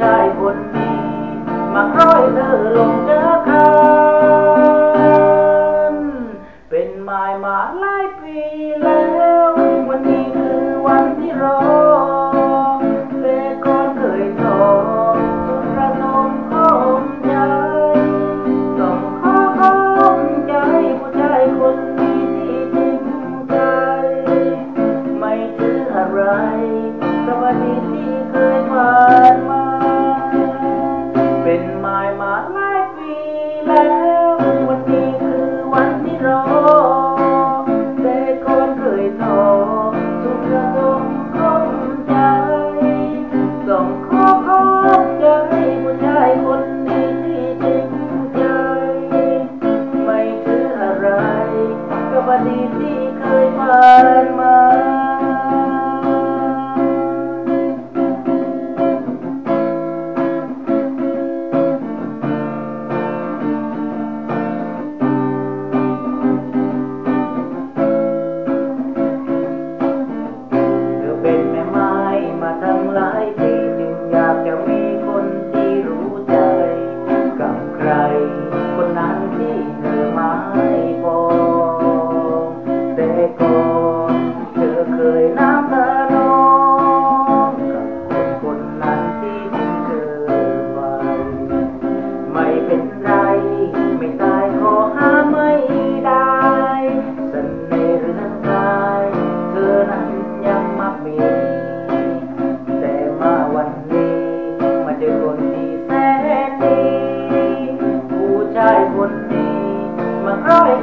ชายคนนี้มาใอยเธอลงเจอคันเป็นหมายมาหลายปีแล้ว วันนี้คือวันที่รอแต่ก่อนเคยทอระนมขอมใจต้องขอขอมใจผู้ชายคนดีที่จริงใจ ไม่ถืออะไรสวัสดีที่ con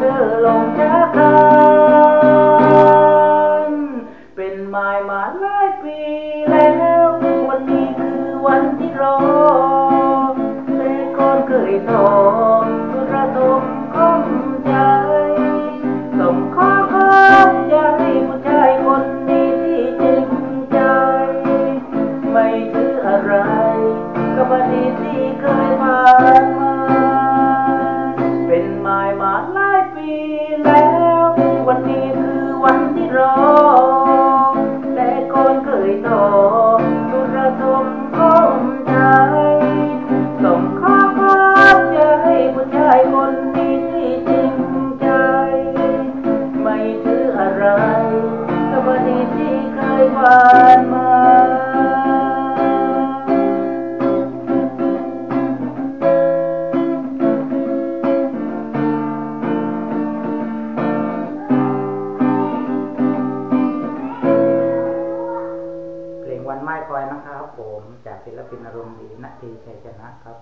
ชื่อลงจากันเป็นหมายมาหลายปีแล้ววันนี้คือวันที่รอในคนเคยนอนระดมข้มใจส่งขอความจะให้ผู้ชายคนนี้ที่จริงใจ ไม่ถืออะไรกับอดีตที่เคยผ่าน ผมจากศิลปินอารมณ์ดีนัทีชัยชนะครับ